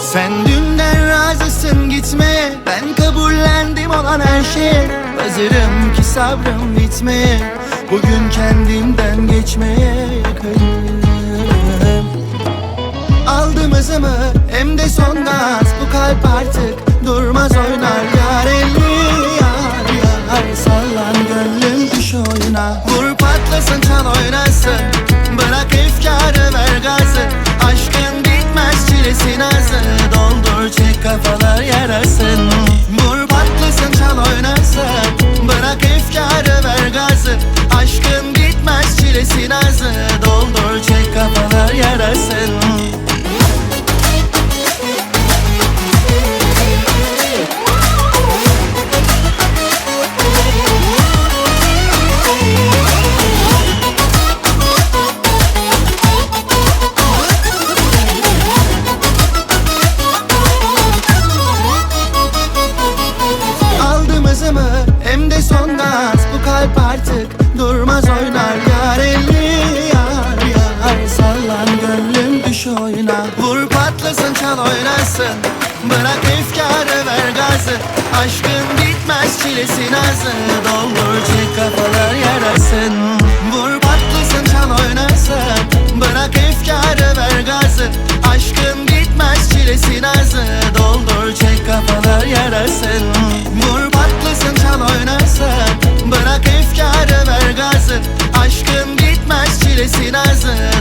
Sen dünden razısın gitmeye. Ben kabullendim olan her şeye. Hazırım ki sabrım bitmeye. Bugün kendimden geçmeye yakınım Aldım hızımı hem de son gaz. Bu kalp artık durmaz oynar. Yar elli yar yar. Sallan gönlüm düş oyuna. Vur patlasın çal oynasın Hızımı hem de son gaz Bu kalp artık durmaz oynar. Yar elli yar yar. Sallan gönlüm düş oyuna Vur patlasın çal oynasın. Bırak efkarı ver gazı. Aşkın bitmez çilesi nazı. Doldur çek kafalar yarasın. Vur Aşkın bitmez